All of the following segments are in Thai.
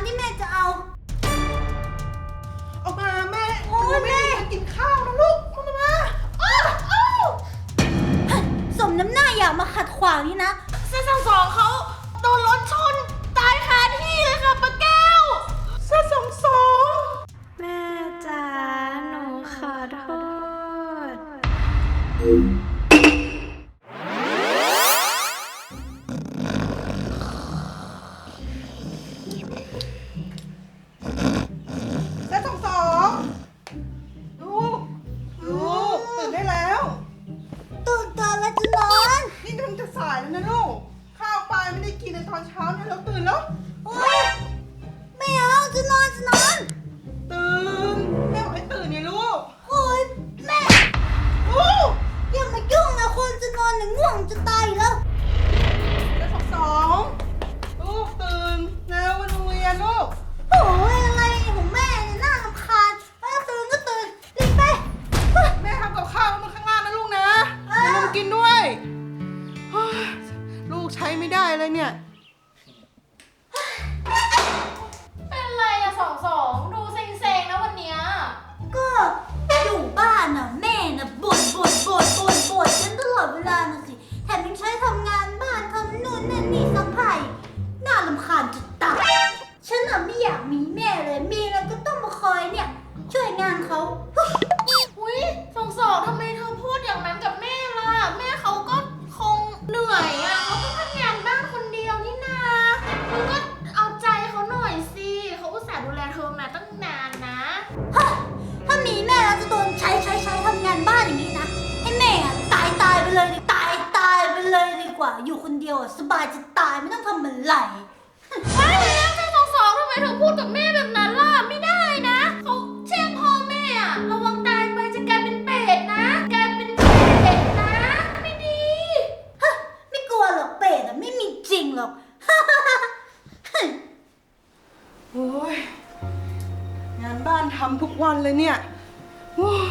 ำที่แม่จะเอาเอามาแม่โอ้ยแม่หนูไกินข้าวนะลูกเอามาอ้าวอ้าวสมน้ำหน้าอย่ามาขัดขวางนี่นะเส้นสองสองเขาโดนรถชน เลยดีกว่าอยู่คนเดียวอะสบายจะตายไม่ต้องทำอะไรไม่แล้วเจ้าสองสองทำไมเธอพูดกับแม่แบบนั้นล่ะ ไม่ได้นะเขาแช่งพ่อแม่อะระวังตายไปจะกลายเป็นเป็ดนะกลายเป็นเป็ดนะ ไม่ดีฮะไม่กลัวหรอกเป็ดอะไม่มีจริงหรอก โอ้ยงานบ้านทำทุกวันเลยเนี่ยโอ้ย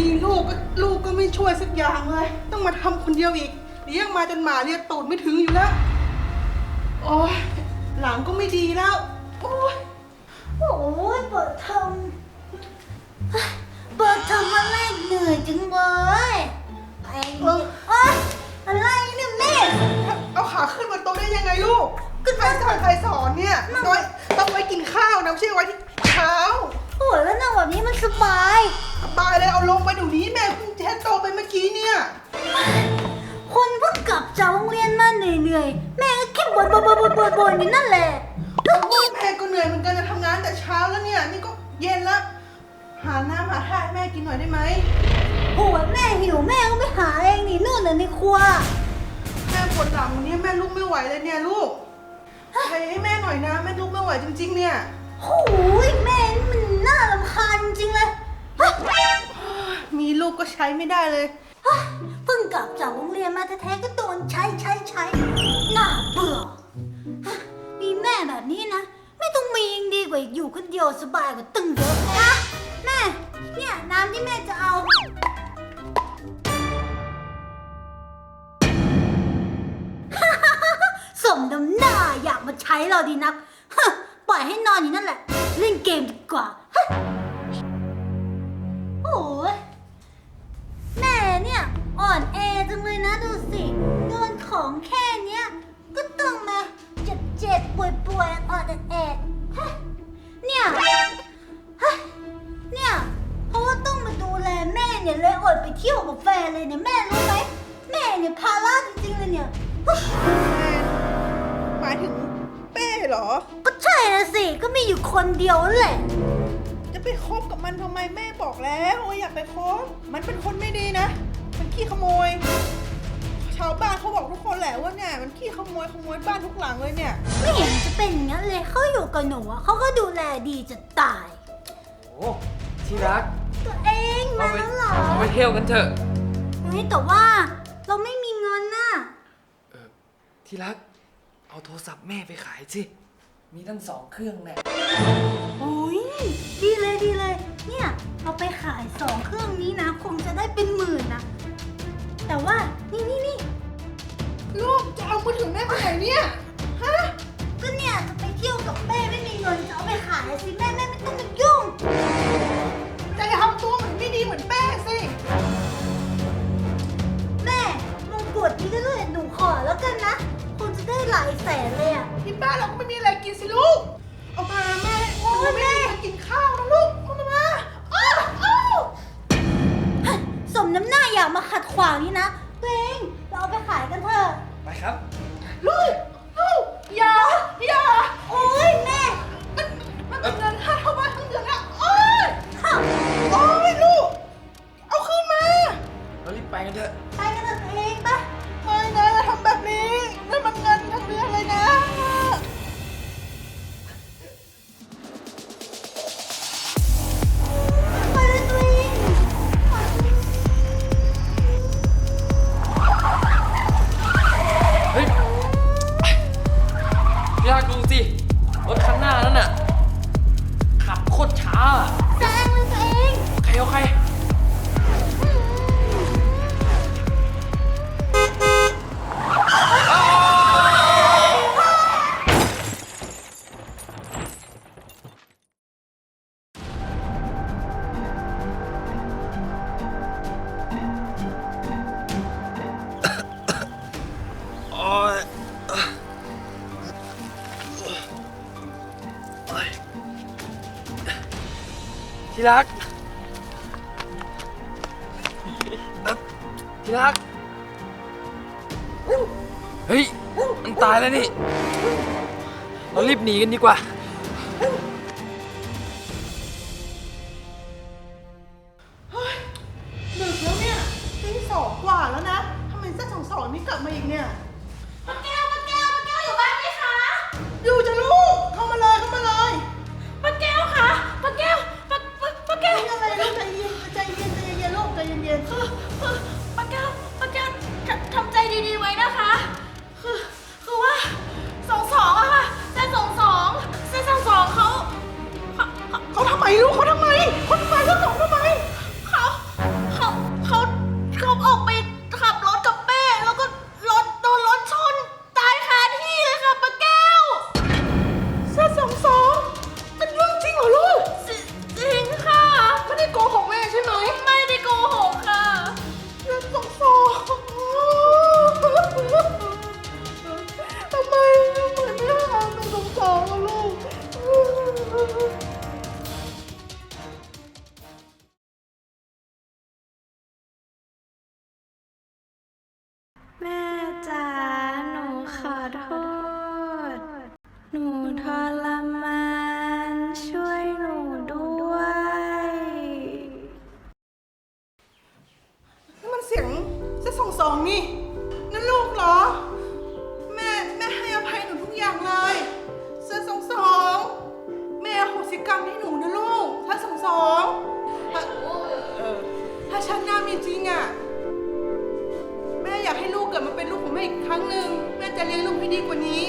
มีลูกก็ลูกก็ไม่ช่วยสักอย่างเลย ต้องมาทำคนเดียวอีกเลี้ยงมาจนหมาเรียกตูดไม่ถึงอยู่แล้ว โอ้ยหลังก็ไม่ดีแล้วโอ้ยโอ้ยเปิดเทอมเฮ้ยเปิดเทอมมาแรกเหนื่อยจังเลยไปเอ้ยอะไรเนี่ยแม่ เอาขาขึ้นมาโต๊ะได้ยังไงลูกก็ใครสอนใครสอนเนี่ยน้อยต้องไว้กินข้าวนะไม่ใช่ไว้ที่เท้า โอ้ยแล้วนั่งแบบนี้มันสบาย สบายเลยเอาลงไปเดี๋ยวนี้แม่เพิ่งแช่โตะไปเมื่อกี้เนี่ย คนเพิ่งกลับจากโรงเรียนมาเหนื่อยๆ แม่ก็แค่บ่นบ่นบ่นบ่นบ่นบ่นอยู่นั่นแหละแม่ก็เหนื่อยเหมือนกันจะทำงานแต่เช้าแล้วเนี่ย นี่ก็เย็นแล้ว หาน้ำหาท่าให้แม่กินหน่อยได้ไหมโอ้ยแม่หิวแม่ก็ไปหาเองนี่นู่นน่ะในครัว แม่ปวดหลังวันนี้แม่ลุกไม่ไหวเลยเนี่ยลูกใครให้แม่หน่อยนะแม่ลุกไม่ไหวจริง ๆ เนี่ย โอ้ยแม่นี่มันน่ารำคาญจริงๆเลยเฮ้ย มีลูกก็ใช้ไม่ได้เลย เพิ่งกลับจากโรงเรียนมาแท้ๆก็โดนใช้ใช้ใช้น่าเบื่อฮะมีแม่แบบนี้นะ ไม่ต้องมียังดีกว่าอยู่คนเดียวสบายกว่าตึงเยอะนะแม่ เนี่ยน้ำที่แม่จะเอา สมน้ำหน้าอยากมาใช้เราดีนักฮะปล่อยให้นอนอยู่นั่นแหละ เล่นเกมดีกว่าฮะ เนี่ย อ่อนแอจังเลยนะดูสิ โดนของแค่เนี้ย ก็ต้องมาเจ็บเจ็บป่วยป่วยๆอ่อนแอดๆฮะเนี่ยฮะเนี่ย เพราะว่าต้องมาดูแลแม่เนี่ยเลยอดไปเที่ยวกับแฟนเลยเนี่ยแม่รู้ไหมแม่เนี่ยภาระจริงๆเลยเนี่ยฮะแม่หมายถึงเป้เหรอ ก็ใช่นะสิก็มีอยู่คนเดียวนั่นแหละ จะไปคบกับมันทำไมแม่บอกแล้วว่าอย่าไปคบ มันเป็นคนไม่ดีนะ มันขี้ขโมย ชาวบ้านเขาบอกทุกคนแหละว่าเนี่ยมันขี้ขโมยขโมยบ้านทุกหลังเลยเนี่ย ไม่เห็นจะเป็นอย่างนั้นเลยเขาอยู่กับหนูอะเขาก็ดูแลดีจะตาย โอ้ที่รักตัวเองมาเราไปแล้วเหรอเราไปเที่ยวกันเถอะเฮ้ยแต่ว่าเราไม่มีเงินน่ะเออที่รัก เอาโทรศัพท์แม่ไปขายสิ มีตั้งสองเครื่องแน่โอ้ยดีเลยดีเลย เนี่ยเอาไปขายสองเครื่องนี้นะ คงจะได้เป็นหมื่นนะ แต่ว่านี่นี่นี่ลูกจะเอามือถือแม่ไปไหนเนี่ยฮะก็เนี่ยจะไปเที่ยวกับแม่ไม่มีเงินจะเอาไปขายสิแม่แม่ไม่ต้องมายุ่งจะทำตัวเหมือนไม่ดีเหมือนแป้สิแม่มงกุฎนี่ก็เลยหนูขอแล้วกันนะคงจะได้หลายแสนเลยอะที่บ้านเราก็ไม่มีอะไรกินสิลูกเอามาแม่โอ้ยแม่กินข้าวนะลูกเามาอ้าวสมน้ำหน้า อย่ามาขัดขวางนี่นะตัวเองเราเอาไปขายกันเถอะไปครับ ลูกลูกอย่าอย่าโอ้ยแม่มันมันเป็นเงินค่าเช่าบ้านทั้งเดือนอะโอ้ยค่ะโอ้ยลูก เอาคืนมาเรารีบไปกันเถอะ ไปกันเถอะตัวเองปะไม่นะอย่าทำแบบนี้นั่นมันเงินทั้งเดือน ที่รักที่รัก เฮ้ย มันตายแล้วนี่ เรารีบหนีกันดีกว่า สองนี่นั่นลูกเหรอ แม่แม่ให้อภัยหนูทุกอย่างเลยเส้อสองสองแม่อโหสิกรรมให้หนูนะลูกเส้าสองสองถ้าเออถ้าชาติหน้ามีจริงอะแม่อยากให้ลูกเกิดมาเป็นลูกของแม่อีกครั้งหนึ่งแม่จะเลี้ยงลูกให้ดีกว่านี้